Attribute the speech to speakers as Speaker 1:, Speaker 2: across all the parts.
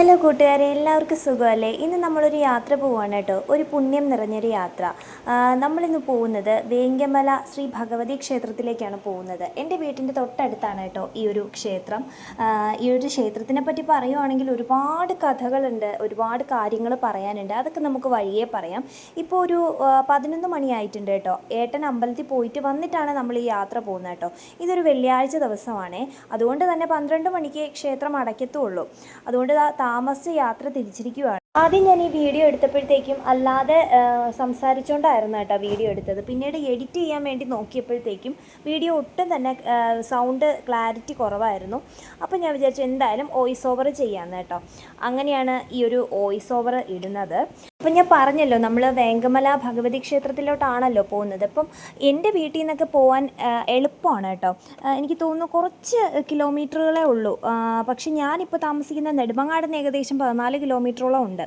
Speaker 1: Hello കൂട്ടുകാരെ എല്ലാവർക്കും സുഖമല്ലേ? ഇന്ന് നമ്മളൊരു യാത്ര പോവാണ് കേട്ടോ. ഒരു പുണ്യം നിറഞ്ഞൊരു യാത്ര. നമ്മളിന്ന് പോകുന്നത് വേങ്കമല ശ്രീ ഭഗവതി ക്ഷേത്രത്തിലേക്കാണ് പോകുന്നത്. എന്റെ വീട്ടിന്റെ തൊട്ടടുത്താണ് കേട്ടോ ഈ ഒരു ക്ഷേത്രം. ഈ ഒരു ക്ഷേത്രത്തിനെ പറ്റി പറയുവാണെങ്കിൽ ഒരുപാട് കഥകളുണ്ട് ഒരുപാട് കാര്യങ്ങൾ പറയാനുണ്ട്. അതൊക്കെ നമുക്ക് വഴിയേ പറയാം. ഇപ്പോൾ ഒരു പതിനൊന്ന് മണിയായിട്ടുണ്ട് കേട്ടോ. ഏട്ടൻ അമ്പലത്തിൽ പോയിട്ട് വന്നിട്ടാണ് നമ്മൾ ഈ യാത്ര പോകുന്നത് കേട്ടോ. ഇതൊരു വെള്ളിയാഴ്ച ദിവസമാണേ. അതുകൊണ്ട് തന്നെ പന്ത്രണ്ട് മണിക്ക് ക്ഷേത്രം അടയ്ക്കത്തുള്ളൂ. അതുകൊണ്ട് താമസിച്ച് യാത്ര തിരിച്ചിരിക്കുകയാണ് ആദ്യം ഞാൻ ഈ വീഡിയോ എടുത്തപ്പോഴത്തേക്കും അല്ലാതെ സംസാരിച്ചുകൊണ്ടായിരുന്നു കേട്ടോ വീഡിയോ എടുത്തത്. പിന്നീട് എഡിറ്റ് ചെയ്യാൻ വേണ്ടി നോക്കിയപ്പോഴത്തേക്കും വീഡിയോ ഒട്ടും തന്നെ സൗണ്ട് ക്ലാരിറ്റി കുറവായിരുന്നു. അപ്പോൾ ഞാൻ വിചാരിച്ചു എന്തായാലും വോയിസ് ഓവർ ചെയ്യാമെന്ന് കേട്ടോ. അങ്ങനെയാണ് ഈ ഒരു വോയിസ് ഓവർ ഇടുന്നത്. അപ്പം ഞാൻ പറഞ്ഞല്ലോ നമ്മൾ വേങ്കമല ഭഗവതി ക്ഷേത്രത്തിലോട്ടാണല്ലോ പോകുന്നത്. അപ്പം എന്റെ വീട്ടിൽ നിന്നൊക്കെ പോകാൻ എളുപ്പമാണ് കേട്ടോ. എനിക്ക് തോന്നുന്നു കുറച്ച് കിലോമീറ്ററുകളേ ഉള്ളൂ. പക്ഷേ ഞാനിപ്പോൾ താമസിക്കുന്ന നെടുമങ്ങാട് ഏകദേശം പതിനാല് കിലോമീറ്ററോളം ഉണ്ട്.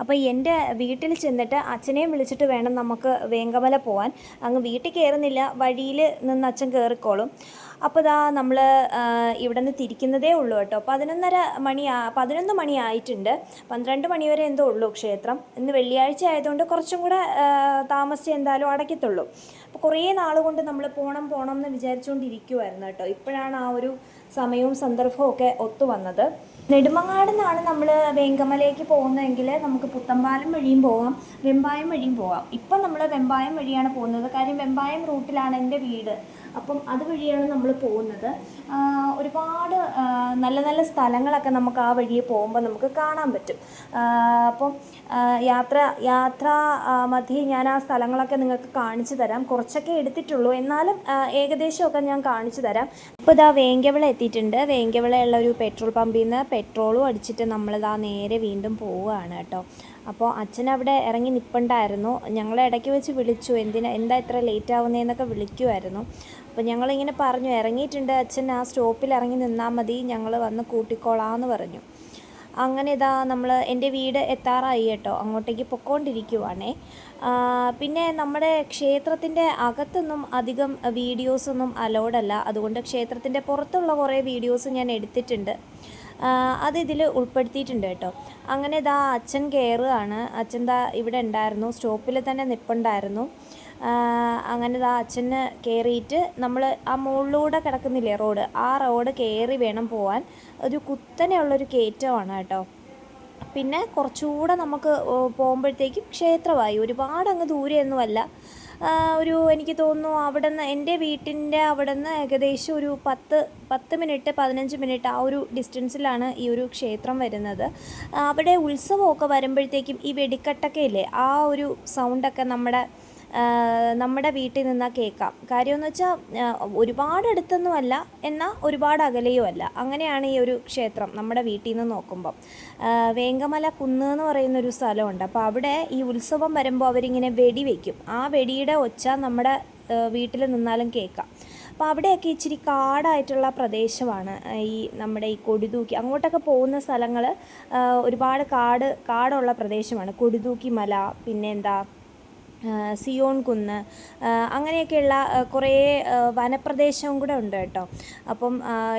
Speaker 1: അപ്പോൾ എന്റെ വീട്ടിൽ ചെന്നിട്ട് അച്ഛനെയും വിളിച്ചിട്ട് വേണം നമുക്ക് വേങ്കമല പോകാൻ അങ്ങ് വീട്ടിൽ കയറുന്നില്ല വഴിയിൽ നിന്ന് അച്ഛൻ കയറിക്കോളും. അപ്പോൾ ഇതാ നമ്മൾ ഇവിടെ നിന്ന് തിരിക്കുന്നതേ ഉള്ളൂ കേട്ടോ. പതിനൊന്നര മണി പതിനൊന്ന് മണി ആയിട്ടുണ്ട്. പന്ത്രണ്ട് മണി വരെ എന്തോ ഉള്ളൂ ക്ഷേത്രം. ഇന്ന് വെള്ളിയാഴ്ച ആയതുകൊണ്ട് കുറച്ചും കൂടെ താമസിച്ച് എന്തായാലും അടയ്ക്കത്തുള്ളൂ അപ്പോൾ കുറേ നാൾ കൊണ്ട് നമ്മൾ പോകണം പോകണം എന്ന് വിചാരിച്ചുകൊണ്ടിരിക്കുമായിരുന്നു കേട്ടോ. ഇപ്പോഴാണ് ആ ഒരു സമയവും സന്ദർഭവും ഒക്കെ ഒത്തു വന്നത്. നെടുമങ്ങാട് നിന്നാണ് നമ്മൾ വേങ്കമലയ്ക്ക് പോകുന്നതെങ്കിൽ നമുക്ക് പുത്തമ്പാലം വഴിയും പോകാം വെമ്പായം വഴിയും പോകാം ഇപ്പം നമ്മൾ വെമ്പായം വഴിയാണ് പോകുന്നത്. കാര്യം വെമ്പായം റൂട്ടിലാണ് എന്റെ വീട്. അപ്പം അതുവഴിയാണ് നമ്മൾ പോകുന്നത്. ഒരുപാട് നല്ല നല്ല സ്ഥലങ്ങളൊക്കെ നമുക്ക് ആ വഴിയെ പോകുമ്പോൾ നമുക്ക് കാണാൻ പറ്റും. അപ്പം യാത്ര യാത്ര മധ്യേ ഞാൻ ആ സ്ഥലങ്ങളൊക്കെ നിങ്ങൾക്ക് കാണിച്ചു തരാം. കുറച്ചൊക്കെ എടുത്തിട്ടുള്ളൂ. എന്നാലും ഏകദേശമൊക്കെ ഞാൻ കാണിച്ചു തരാം. ഇപ്പോൾ ഇതാ വേങ്കവിള എത്തിയിട്ടുണ്ട്. വേങ്കവിളയുള്ള ഒരു പെട്രോൾ പമ്പിൽ നിന്ന് പെട്രോളും അടിച്ചിട്ട് നമ്മളിതാ നേരെ വീണ്ടും പോവുകയാണ് കേട്ടോ. അപ്പോൾ അച്ഛൻ അവിടെ ഇറങ്ങി നിൽപ്പുണ്ടായിരുന്നു ഞങ്ങളെ ഇടയ്ക്ക് വെച്ച് വിളിച്ചു. എന്തിനാ എന്താ ഇത്ര ലേറ്റ് ആവുന്നതെന്നൊക്കെ വിളിക്കുമായിരുന്നു അപ്പോൾ ഞങ്ങളിങ്ങനെ പറഞ്ഞു ഇറങ്ങിയിട്ടുണ്ട് അച്ഛൻ ആ സ്റ്റോപ്പിൽ ഇറങ്ങി നിന്നാൽ മതി ഞങ്ങൾ വന്ന് കൂട്ടിക്കോളാമെന്ന് പറഞ്ഞു. അങ്ങനെ ഇതാ നമ്മൾ എന്റെ വീട് എത്താറായി കേട്ടോ അങ്ങോട്ടേക്ക് പൊക്കോണ്ടിരിക്കുവാണേ. പിന്നെ നമ്മുടെ ക്ഷേത്രത്തിന്റെ അകത്തൊന്നും അധികം വീഡിയോസൊന്നും അലോഡല്ല അതുകൊണ്ട് ക്ഷേത്രത്തിന്റെ പുറത്തുള്ള കുറേ വീഡിയോസ് ഞാൻ എടുത്തിട്ടുണ്ട്. അത് ഇതിൽ ഉൾപ്പെടുത്തിയിട്ടുണ്ട് കേട്ടോ. അങ്ങനെ ഇതാ അച്ഛൻ കയറുകയാണ്. അച്ഛൻ ദാ ഇവിടെ ഉണ്ടായിരുന്നു. സ്റ്റോപ്പിൽ തന്നെ നിപ്പുണ്ടായിരുന്നു. അങ്ങനെ ഇതാ അച്ഛന് കയറിയിട്ട് നമ്മൾ ആ മുകളിലൂടെ കിടക്കുന്നില്ലേ റോഡ് ആ റോഡ് കയറി വേണം പോവാൻ. ഒരു കുത്തനെയുള്ളൊരു കയറ്റമാണ് കേട്ടോ. പിന്നെ കുറച്ചുകൂടെ നമുക്ക് പോകുമ്പോഴത്തേക്കും ക്ഷേത്രമായി. ഒരുപാട് അങ്ങ് ദൂരെയൊന്നുമല്ല. ഒരു എനിക്ക് തോന്നുന്നു അവിടെ നിന്ന് എന്റെ വീട്ടിന്റെ അവിടെ നിന്ന് ഏകദേശം ഒരു പത്ത് പത്ത് മിനിറ്റ് പതിനഞ്ച് മിനിറ്റ് ആ ഒരു ഡിസ്റ്റൻസിലാണ് ഈ ഒരു ക്ഷേത്രം വരുന്നത്. അവിടെ ഉത്സവമൊക്കെ വരുമ്പോഴത്തേക്കും ഈ വെടിക്കെട്ടൊക്കെ ഇല്ലേ ആ ഒരു സൗണ്ടൊക്കെ നമ്മുടെ നമ്മുടെ വീട്ടിൽ നിന്നാൽ കേൾക്കാം. കാര്യമെന്ന് വെച്ചാൽ ഒരുപാട് അടുത്തൊന്നുമല്ല എന്നാൽ ഒരുപാട് അകലെയും അല്ല അങ്ങനെയാണ് ഈ ഒരു ക്ഷേത്രം നമ്മുടെ വീട്ടിൽ നിന്ന് നോക്കുമ്പം. വേങ്കമല കുന്ന് എന്ന് പറയുന്ന ഒരു സ്ഥലമുണ്ട്. അപ്പോൾ അവിടെ ഈ ഉത്സവം വരുമ്പോൾ അവരിങ്ങനെ വെടി വയ്ക്കും ആ വെടിയുടെ ഒച്ച നമ്മുടെ വീട്ടിൽ നിന്നാലും കേൾക്കാം. അപ്പോൾ അവിടെയൊക്കെ ഇച്ചിരി കാടായിട്ടുള്ള പ്രദേശമാണ് ഈ നമ്മുടെ ഈ കൊടിതൂക്കി. അങ്ങോട്ടൊക്കെ പോകുന്ന സ്ഥലങ്ങൾ ഒരുപാട് കാട് കാടുള്ള പ്രദേശമാണ്. കൊടിതൂക്കി മല പിന്നെ എന്താ സിയോൺ കുന്ന് അങ്ങനെയൊക്കെയുള്ള കുറേ വനപ്രദേശവും കൂടെ ഉണ്ട് കേട്ടോ. അപ്പം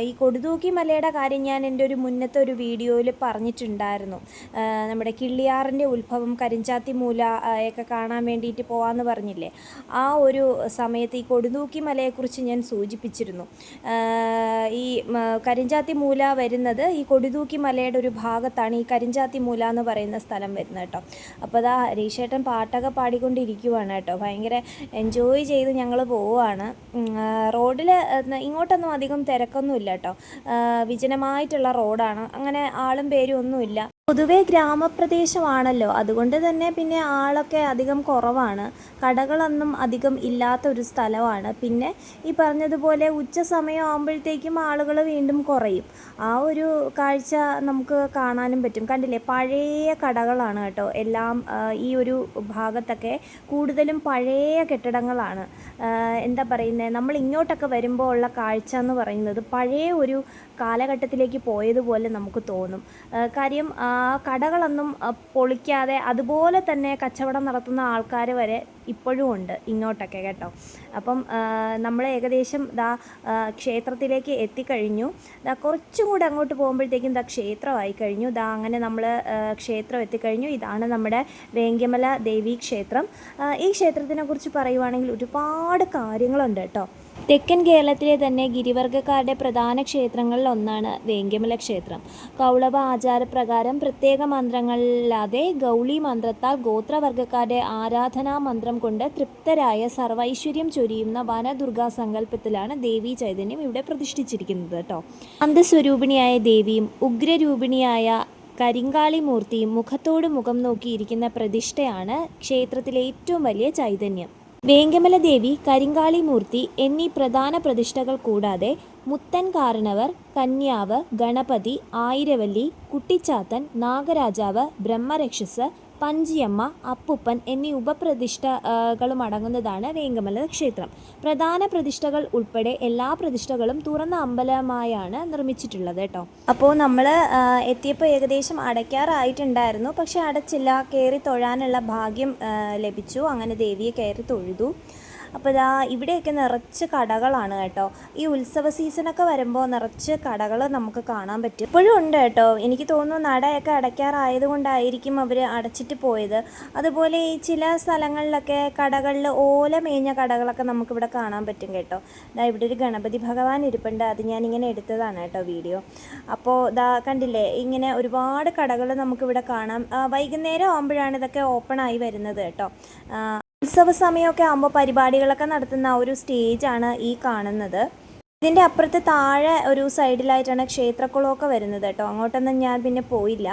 Speaker 1: ഈ കൊടുതൂക്കി മലയുടെ കാര്യം ഞാൻ എന്റെ ഒരു മുന്നത്തെ ഒരു വീഡിയോയിൽ പറഞ്ഞിട്ടുണ്ടായിരുന്നു. നമ്മുടെ കിള്ളിയാറിന്റെ ഉത്ഭവം കരിഞ്ചാത്തി മൂല ഒക്കെ കാണാൻ വേണ്ടിയിട്ട് പോകാമെന്ന് പറഞ്ഞില്ലേ? ആ ഒരു സമയത്ത് ഈ കൊടുതൂക്കി മലയെക്കുറിച്ച് ഞാൻ സൂചിപ്പിച്ചിരുന്നു. ഈ കരിഞ്ചാത്തി മൂല വരുന്നത് ഈ കൊടുതൂക്കി മലയുടെ ഒരു ഭാഗത്താണ് ഈ കരിഞ്ചാത്തി മൂല എന്ന് പറയുന്ന സ്ഥലം വരുന്നത് കേട്ടോ. അപ്പോൾ അതാ ഹരീഷേട്ടൻ പാട്ടൊക്കെ പാടിക്കൊണ്ടിരിക്കുവാണ് കേട്ടോ. ഭയങ്കര എൻജോയ് ചെയ്ത് ഞങ്ങൾ പോവുകയാണ് റോഡിൽ ഇങ്ങോട്ടൊന്നും അധികം തിരക്കൊന്നുമില്ല കേട്ടോ. വിജനമായിട്ടുള്ള റോഡാണ്. അങ്ങനെ ആളും പേരും ഒന്നുമില്ല. പൊതുവേ ഗ്രാമപ്രദേശമാണല്ലോ. അതുകൊണ്ട് തന്നെ പിന്നെ ആളൊക്കെ അധികം കുറവാണ്. കടകളൊന്നും അധികം ഇല്ലാത്ത ഒരു സ്ഥലമാണ്. പിന്നെ ഈ പറഞ്ഞതുപോലെ ഉച്ച സമയം ആകുമ്പോഴത്തേക്കും ആളുകൾ വീണ്ടും കുറയും. ആ ഒരു കാഴ്ച നമുക്ക് കാണാനും പറ്റും. കണ്ടില്ലേ? പഴയ കടകളാണ് കേട്ടോ. എല്ലാം ഈ ഒരു ഭാഗത്തൊക്കെ കൂടുതലും പഴയ കെട്ടിടങ്ങളാണ്. എന്താ പറയുന്നത് നമ്മൾ ഇങ്ങോട്ടൊക്കെ വരുമ്പോൾ ഉള്ള കാഴ്ച എന്ന് പറയുന്നത് പഴയ ഒരു കാലഘട്ടത്തിലേക്ക് പോയതുപോലെ നമുക്ക് തോന്നും. കാര്യം കടകളൊന്നും പൊളിക്കാതെ അതുപോലെ തന്നെ കച്ചവടം നടത്തുന്ന ആൾക്കാർ വരെ ഇപ്പോഴും ഉണ്ട് ഇങ്ങോട്ടൊക്കെ കേട്ടോ. അപ്പം നമ്മൾ ഏകദേശം ദാ ക്ഷേത്രത്തിലേക്ക് എത്തിക്കഴിഞ്ഞു. ദാ കുറച്ചും കൂടെ അങ്ങോട്ട് പോകുമ്പോഴത്തേക്കും ദാ ക്ഷേത്രമായി കഴിഞ്ഞു. ദാ അങ്ങനെ നമ്മൾ ക്ഷേത്രം എത്തിക്കഴിഞ്ഞു. ഇതാണ് നമ്മുടെ വേങ്കമല ദേവി ക്ഷേത്രം. ഈ ക്ഷേത്രത്തിനെക്കുറിച്ച് പറയുവാണെങ്കിൽ ഒരുപാട് കാര്യങ്ങളുണ്ട് കേട്ടോ. തെക്കൻ കേരളത്തിലെ തന്നെ ഗിരിവർഗക്കാരുടെ പ്രധാന ക്ഷേത്രങ്ങളിൽ ഒന്നാണ് വേങ്കമല ക്ഷേത്രം. കൗളവ ആചാരപ്രകാരം പ്രത്യേക മന്ത്രങ്ങളില്ലാതെ ഗൗളി മന്ത്രത്താൽ ഗോത്രവർഗക്കാരുടെ ആരാധനാ മന്ത്രം കൊണ്ട് തൃപ്തരായ സർവൈശ്വര്യം ചൊരിയുന്ന വനദുർഗാ സങ്കല്പത്തിലാണ് ദേവി ചൈതന്യം ഇവിടെ പ്രതിഷ്ഠിച്ചിരിക്കുന്നത് കേട്ടോ. അന്തസ്വരൂപിണിയായ ദേവിയും ഉഗ്രരൂപിണിയായ കരിങ്കാളി മൂർത്തിയും മുഖത്തോട് മുഖം നോക്കിയിരിക്കുന്ന പ്രതിഷ്ഠയാണ് ക്ഷേത്രത്തിലെ ഏറ്റവും വലിയ ചൈതന്യം. വേങ്കമല ദേവി കരിങ്കാളി മൂർത്തി എന്നീ പ്രധാന പ്രതിഷ്ഠകൾ കൂടാതെ മുത്തൻ കാരണവർ കന്യാവ് ഗണപതി ആയിരവല്ലി കുട്ടിച്ചാത്തൻ നാഗരാജാവ് ബ്രഹ്മരക്ഷസ് പഞ്ചിയമ്മ അപ്പുപ്പൻ എന്നീ ഉപപ്രതിഷ്ഠകളും അടങ്ങുന്നതാണ് വേങ്കമല ക്ഷേത്രം. പ്രധാന പ്രതിഷ്ഠകൾ ഉൾപ്പെടെ എല്ലാ പ്രതിഷ്ഠകളും തുറന്ന അമ്പലമായാണ് നിർമ്മിച്ചിട്ടുള്ളത് കേട്ടോ. അപ്പോൾ നമ്മൾ എത്തിയപ്പോൾ ഏകദേശം അടയ്ക്കാറായിട്ടുണ്ടായിരുന്നു. പക്ഷെ അടച്ചില്ല കയറി തൊഴാനുള്ള ഭാഗ്യം ലഭിച്ചു. അങ്ങനെ ദേവിയെ കയറി തൊഴുതു. അപ്പോൾ ഇതാ ഇവിടെയൊക്കെ നിറച്ച് കടകളാണ് കേട്ടോ. ഈ ഉത്സവ സീസണൊക്കെ വരുമ്പോൾ നിറച്ച് കടകൾ നമുക്ക് കാണാൻ പറ്റും. ഇപ്പോഴും ഉണ്ട് കേട്ടോ. എനിക്ക് തോന്നുന്നു നടയൊക്കെ അടയ്ക്കാറായതുകൊണ്ടായിരിക്കും അവർ അടച്ചിട്ട് പോയത്. അതുപോലെ ഈ ചില സ്ഥലങ്ങളിലൊക്കെ കടകളിൽ ഓല മേഞ്ഞ കടകളൊക്കെ നമുക്കിവിടെ കാണാൻ പറ്റും കേട്ടോ. ഇതാ ഇവിടെ ഒരു ഗണപതി ഭഗവാൻ ഇരിപ്പുണ്ട്. അത് ഞാനിങ്ങനെ എടുത്തതാണ് കേട്ടോ വീഡിയോ. അപ്പോൾ ഇതാ കണ്ടില്ലേ ഇങ്ങനെ ഒരുപാട് കടകൾ നമുക്കിവിടെ കാണാം. വൈകുന്നേരം ആകുമ്പോഴാണ് ഇതൊക്കെ ഓപ്പൺ ആയി വരുന്നത് കേട്ടോ. ഉത്സവ സമയമൊക്കെ ആകുമ്പോൾ പരിപാടികളൊക്കെ നടത്തുന്ന ഒരു സ്റ്റേജാണ് ഈ കാണുന്നത്. ഇതിന്റെ അപ്പുറത്ത് താഴെ ഒരു സൈഡിലായിട്ടാണ് ക്ഷേത്രക്കുളമൊക്കെ വരുന്നത് കേട്ടോ. അങ്ങോട്ടൊന്നും ഞാൻ പിന്നെ പോയില്ല.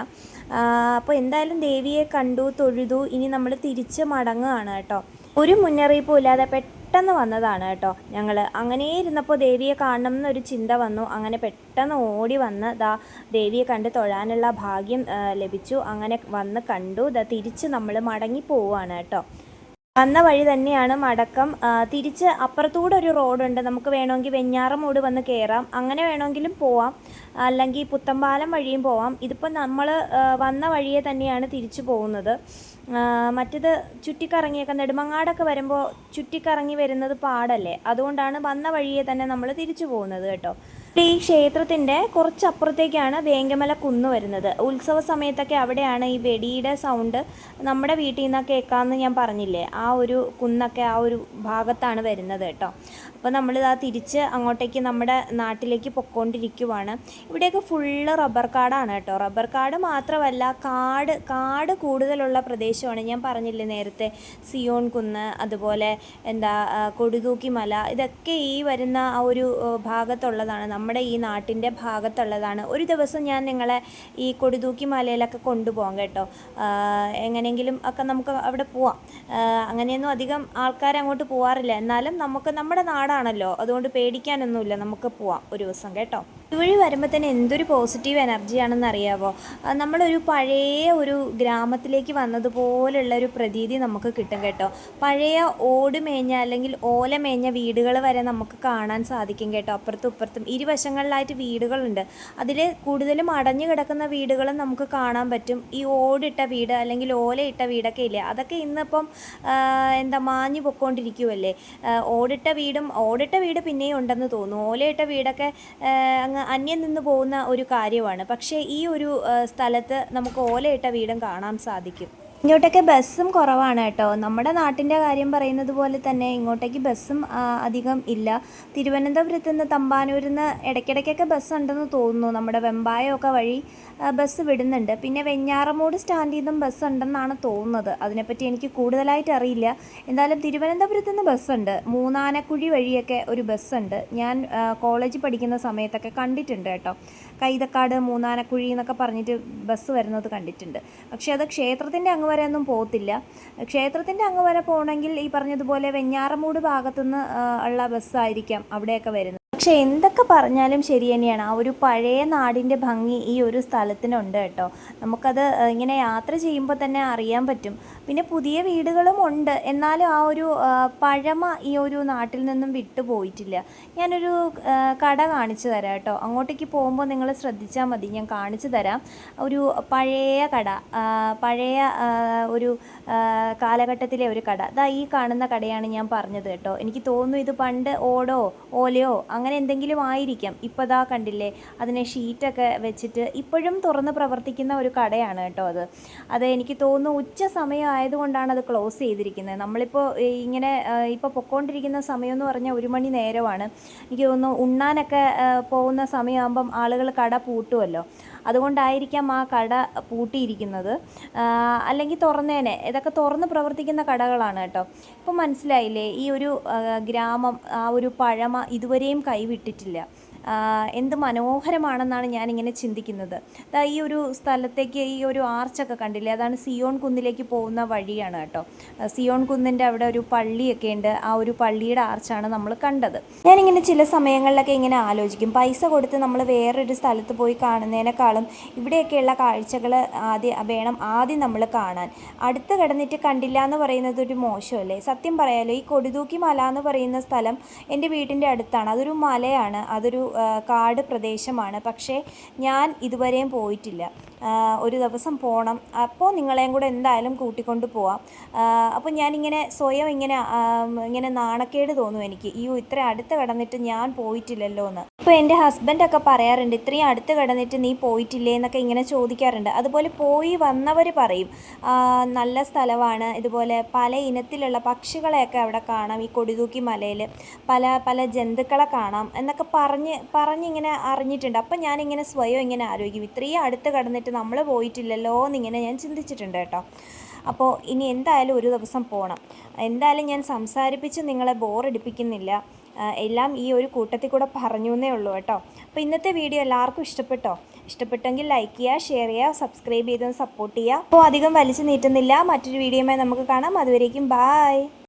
Speaker 1: അപ്പോൾ എന്തായാലും ദേവിയെ കണ്ടു തൊഴുതു ഇനി നമ്മൾ തിരിച്ച് മടങ്ങുകയാണ് കേട്ടോ. ഒരു മുന്നറിയിപ്പും ഇല്ലാതെ പെട്ടെന്ന് വന്നതാണ് കേട്ടോ. ഞങ്ങൾ അങ്ങനെ ഇരുന്നപ്പോൾ ദേവിയെ കാണണം എന്നൊരു ചിന്ത വന്നു. അങ്ങനെ പെട്ടെന്ന് ഓടി വന്ന് ദാ ദേവിയെ കണ്ട് തൊഴാനുള്ള ഭാഗ്യം ലഭിച്ചു. അങ്ങനെ വന്ന് കണ്ടു. ദാ തിരിച്ച് നമ്മൾ മടങ്ങി പോവുകയാണ് കേട്ടോ. വന്ന വഴി തന്നെയാണ് മടക്കം. തിരിച്ച് അപ്പുറത്തൂടെ ഒരു റോഡുണ്ട്. നമുക്ക് വേണമെങ്കിൽ വെഞ്ഞാറമൂട് വന്ന് കയറാം അങ്ങനെ വേണമെങ്കിലും പോവാം. അല്ലെങ്കിൽ പുത്തമ്പാലം വഴിയും പോവാം. ഇതിപ്പോൾ നമ്മൾ വന്ന വഴിയെ തന്നെയാണ് തിരിച്ചു പോകുന്നത്. മറ്റേത് ചുറ്റിക്കറങ്ങിയൊക്കെ നെടുമങ്ങാടൊക്കെ വരുമ്പോൾ ചുറ്റിക്കറങ്ങി വരുന്നത് പാടല്ലേ? അതുകൊണ്ടാണ് വന്ന വഴിയെ തന്നെ നമ്മൾ തിരിച്ചു പോകുന്നത് കേട്ടോ. ഈ ക്ഷേത്രത്തിന്റെ കുറച്ചപ്പുറത്തേക്കാണ് വേങ്കമല കുന്ന് വരുന്നത്. ഉത്സവ സമയത്തൊക്കെ അവിടെയാണ് ഈ വെടിയുടെ സൗണ്ട് നമ്മുടെ വീട്ടിൽ നിന്നൊക്കെ കേൾക്കാമെന്ന് ഞാൻ പറഞ്ഞില്ലേ? ആ ഒരു കുന്നൊക്കെ ആ ഒരു ഭാഗത്താണ് വരുന്നത് കേട്ടോ. അപ്പോൾ നമ്മളിതാ തിരിച്ച് അങ്ങോട്ടേക്ക് നമ്മുടെ നാട്ടിലേക്ക് പൊക്കോണ്ടിരിക്കുവാണ് ഇവിടെയൊക്കെ ഫുള്ള് റബ്ബർ കാടാണ് കേട്ടോ. റബ്ബർ കാട് മാത്രമല്ല കാട് കാട് കൂടുതലുള്ള പ്രദേശമാണ്. ഞാൻ പറഞ്ഞില്ലേ നേരത്തെ സിയോൺ കുന്ന് അതുപോലെ എന്താ കൊടുതൂക്കി മല ഇതൊക്കെ ഈ വരുന്ന ആ ഒരു ഭാഗത്തുള്ളതാണ്. നമ്മുടെ ഈ നാട്ടിന്റെ ഭാഗത്തുള്ളതാണ്. ഒരു ദിവസം ഞാൻ നിങ്ങളെ ഈ കൊടുതൂക്കി മലയിലൊക്കെ കൊണ്ടുപോകാം കേട്ടോ. എങ്ങനെയെങ്കിലും ഒക്കെ നമുക്ക് അവിടെ പോവാം. അങ്ങനെയൊന്നും അധികം ആൾക്കാർ അങ്ങോട്ട് പോവാറില്ല. എന്നാലും നമുക്ക് നമ്മുടെ നാടാണല്ലോ. അതുകൊണ്ട് പേടിക്കാനൊന്നുമില്ല. നമുക്ക് പോവാം ഒരു ദിവസം കേട്ടോ. ഇതുവഴി വരുമ്പോൾ തന്നെ എന്തൊരു പോസിറ്റീവ് എനർജിയാണെന്ന് അറിയാവോ? നമ്മളൊരു പഴയ ഒരു ഗ്രാമത്തിലേക്ക് വന്നതുപോലുള്ള ഒരു പ്രതീതി നമുക്ക് കിട്ടും കേട്ടോ. പഴയ ഓട് മേഞ്ഞ അല്ലെങ്കിൽ ഓല മേഞ്ഞ വീടുകൾ വരെ നമുക്ക് കാണാൻ സാധിക്കും കേട്ടോ. അപ്പുറത്തും ഇപ്പുറത്തും ഇരുവശങ്ങളിലായിട്ട് വീടുകളുണ്ട്. അതിൽ കൂടുതലും അടഞ്ഞു കിടക്കുന്ന വീടുകളും നമുക്ക് കാണാൻ പറ്റും. ഈ ഓടിട്ട വീട് അല്ലെങ്കിൽ ഓലയിട്ട വീടൊക്കെ ഇല്ലേ? അതൊക്കെ ഇന്നിപ്പം എന്താ മാഞ്ഞു പൊക്കോണ്ടിരിക്കുമല്ലേ ഓടിട്ട വീടും ഓടിട്ട വീട് പിന്നെയും ഉണ്ടെന്ന് തോന്നുന്നു. ഓലയിട്ട വീടൊക്കെ അങ്ങ് അന്യം നിന്ന് പോകുന്ന ഒരു കാര്യമാണ്. പക്ഷേ ഈ ഒരു സ്ഥലത്ത് നമുക്ക് ഓലയിട്ട വീടും കാണാൻ സാധിക്കും. ഇങ്ങോട്ടൊക്കെ ബസ്സും കുറവാണ് കേട്ടോ. നമ്മുടെ നാട്ടിന്റെ കാര്യം പറയുന്നത് പോലെ തന്നെ ഇങ്ങോട്ടേക്ക് ബസ്സും അധികം ഇല്ല. തിരുവനന്തപുരത്ത് നിന്ന് തമ്പാനൂരിൽ നിന്ന് ഇടയ്ക്കിടയ്ക്കൊക്കെ ബസ് ഉണ്ടെന്ന് തോന്നുന്നു. നമ്മുടെ വെമ്പായമൊക്കെ വഴി ബസ് വിടുന്നുണ്ട്. പിന്നെ വെഞ്ഞാറമൂട് സ്റ്റാൻഡിൽ നിന്നും ബസ് ഉണ്ടെന്നാണ് തോന്നുന്നത്. അതിനെപ്പറ്റി എനിക്ക് കൂടുതലായിട്ട് അറിയില്ല. എന്തായാലും തിരുവനന്തപുരത്ത് നിന്ന് ബസ്സുണ്ട്. മൂന്നാനക്കുഴി വഴിയൊക്കെ ഒരു ബസ്സുണ്ട്. ഞാൻ കോളേജ് പഠിക്കുന്ന സമയത്തൊക്കെ കണ്ടിട്ടുണ്ട് കേട്ടോ. കൈതക്കാട് മൂന്നാനക്കുഴി എന്നൊക്കെ പറഞ്ഞിട്ട് ബസ് വരുന്നത് കണ്ടിട്ടുണ്ട്. പക്ഷേ അത് ക്ഷേത്രത്തിന്റെ അങ്ങ് വരെ ഒന്നും പോകത്തില്ല. ക്ഷേത്രത്തിന്റെ അങ്ങ് വരെ പോകണമെങ്കിൽ ഈ പറഞ്ഞതുപോലെ വെഞ്ഞാറമൂട് ഭാഗത്തുനിന്ന് ഉള്ള ബസ്സായിരിക്കാം അവിടെയൊക്കെ വരുന്നത്. പക്ഷേ എന്തൊക്കെ പറഞ്ഞാലും ശരി തന്നെയാണ്. ആ ഒരു പഴയ നാടിന്റെ ഭംഗി ഈ ഒരു സ്ഥലത്തിനുണ്ട് കേട്ടോ. നമുക്കത് ഇങ്ങനെ യാത്ര ചെയ്യുമ്പോൾ തന്നെ അറിയാൻ പറ്റും. പിന്നെ പുതിയ വീടുകളും ഉണ്ട്. എന്നാലും ആ ഒരു പഴമ ഈ ഒരു നാട്ടിൽ നിന്നും വിട്ടുപോയിട്ടില്ല ഞാനൊരു കട കാണിച്ചു തരാം കേട്ടോ. അങ്ങോട്ടേക്ക് പോകുമ്പോൾ നിങ്ങൾ ശ്രദ്ധിച്ചാൽ മതി. ഞാൻ കാണിച്ചു തരാം. ഒരു പഴയ കട പഴയ ഒരു കാലഘട്ടത്തിലെ ഒരു കട. ദാ ഈ കാണുന്ന കടയാണ് ഞാൻ പറഞ്ഞത് കേട്ടോ. എനിക്ക് തോന്നുന്നു ഇത് പണ്ട് ഓടോ ഓലയോ അങ്ങനെ എന്തെങ്കിലും ആയിരിക്കാം. ഇപ്പോൾ ദാ കണ്ടില്ലേ? അതിനെ ഷീറ്റൊക്കെ വെച്ചിട്ട് ഇപ്പോഴും തുറന്ന് പ്രവർത്തിക്കുന്ന ഒരു കടയാണ് കേട്ടോ അത്. അത് എനിക്ക് തോന്നുന്നു ഉച്ച സമയം ആയതുകൊണ്ടാണ് അത് ക്ലോസ് ചെയ്തിരിക്കുന്നത്. നമ്മളിപ്പോൾ ഇങ്ങനെ ഇപ്പോൾ പൊക്കോണ്ടിരിക്കുന്ന സമയം എന്ന് പറഞ്ഞാൽ ഒരു മണി നേരമാണ്. എനിക്ക് തോന്നുന്നു ഉണ്ണാനൊക്കെ പോകുന്ന സമയമാകുമ്പം ആളുകൾ കട പൂട്ടുമല്ലോ അതുകൊണ്ടായിരിക്കാം ആ കട പൂട്ടിയിരിക്കുന്നത്. അല്ലെങ്കിൽ തുറന്നേനെ. ഇതൊക്കെ തുറന്ന് പ്രവർത്തിക്കുന്ന കടകളാണ് കേട്ടോ. ഇപ്പം മനസ്സിലായില്ലേ? ഈ ഒരു ഗ്രാമം ആ ഒരു പഴമ ഇതുവരെയും കൈവിട്ടിട്ടില്ല. എന്ത് മനോഹരമാണെന്നാണ് ഞാനിങ്ങനെ ചിന്തിക്കുന്നത്. ഈ ഒരു സ്ഥലത്തേക്ക് ഈ ഒരു ആർച്ചൊക്കെ കണ്ടില്ലേ? അതാണ് സിയോൺ കുന്നിലേക്ക് പോകുന്ന വഴിയാണ് കേട്ടോ. സിയോൺ കുന്നിന്റെ അവിടെ ഒരു പള്ളിയൊക്കെ ഉണ്ട്. ആ ഒരു പള്ളിയുടെ ആർച്ചാണ് നമ്മൾ കണ്ടത്. ഞാനിങ്ങനെ ചില സമയങ്ങളിലൊക്കെ ഇങ്ങനെ ആലോചിക്കും. പൈസ കൊടുത്ത് നമ്മൾ വേറൊരു സ്ഥലത്ത് പോയി കാണുന്നതിനേക്കാളും ഇവിടെയൊക്കെയുള്ള കാഴ്ചകൾ ആദ്യം വേണം ആദ്യം നമ്മൾ കാണാൻ. അടുത്ത് കിടന്നിട്ട് കണ്ടില്ല എന്ന് പറയുന്നത് ഒരു മോശമല്ലേ? സത്യം പറയാലോ ഈ കൊടിതൂക്കി മല എന്ന് പറയുന്ന സ്ഥലം എന്റെ വീട്ടിന്റെ അടുത്താണ്. അതൊരു മലയാണ്. അതൊരു കാട് പ്രദേശമാണ്. പക്ഷേ ഞാൻ ഇതുവരെയും പോയിട്ടില്ല. ഒരു ദിവസം പോകണം അപ്പോൾ നിങ്ങളെയും കൂടെ എന്തായാലും കൂട്ടിക്കൊണ്ട് പോവാം. അപ്പോൾ ഞാനിങ്ങനെ സ്വയം ഇങ്ങനെ ഇങ്ങനെ നാണക്കേട് തോന്നും എനിക്ക്. ഈ ഇത്ര അടുത്ത് കിടന്നിട്ട് ഞാൻ പോയിട്ടില്ലല്ലോ എന്ന്. ഇപ്പോൾ എന്റെ ഹസ്ബൻഡൊക്കെ പറയാറുണ്ട് ഇത്രയും അടുത്ത് കിടന്നിട്ട് നീ പോയിട്ടില്ലേ? എന്നൊക്കെ ഇങ്ങനെ ചോദിക്കാറുണ്ട്. അതുപോലെ പോയി വന്നവർ പറയും നല്ല സ്ഥലമാണ്. ഇതുപോലെ പല ഇനത്തിലുള്ള പക്ഷികളെയൊക്കെ അവിടെ കാണാം. ഈ കൊടിതൂക്കി മലയിൽ പല പല ജന്തുക്കളെ കാണാം. എന്നൊക്കെ പറഞ്ഞ് പറഞ്ഞിങ്ങനെ അറിഞ്ഞിട്ടുണ്ട്. അപ്പം ഞാനിങ്ങനെ സ്വയം ഇങ്ങനെ ആലോചിക്കും. ഇത്രയും അടുത്ത് കടന്നിട്ട് നമ്മൾ പോയിട്ടില്ലല്ലോ എന്നിങ്ങനെ ഞാൻ ചിന്തിച്ചിട്ടുണ്ട് കേട്ടോ. അപ്പോൾ ഇനി എന്തായാലും ഒരു ദിവസം പോകണം എന്തായാലും ഞാൻ സംസാരിപ്പിച്ച് നിങ്ങളെ ബോറടിപ്പിക്കുന്നില്ല എല്ലാം ഈ ഒരു കൂട്ടത്തിൽ കൂടെ പറഞ്ഞു എന്നേ ഉള്ളൂ കേട്ടോ. അപ്പോൾ ഇന്നത്തെ വീഡിയോ എല്ലാവർക്കും ഇഷ്ടപ്പെട്ടോ? ഇഷ്ടപ്പെട്ടെങ്കിൽ ലൈക്ക് ചെയ്യുക ഷെയർ ചെയ്യുക സബ്സ്ക്രൈബ് ചെയ്ത് സപ്പോർട്ട് ചെയ്യുക. അപ്പോൾ അധികം വലിച്ചു നീട്ടുന്നില്ല. മറ്റൊരു വീഡിയോയുമായി നമുക്ക് കാണാം. അതുവരേക്കും ബായ്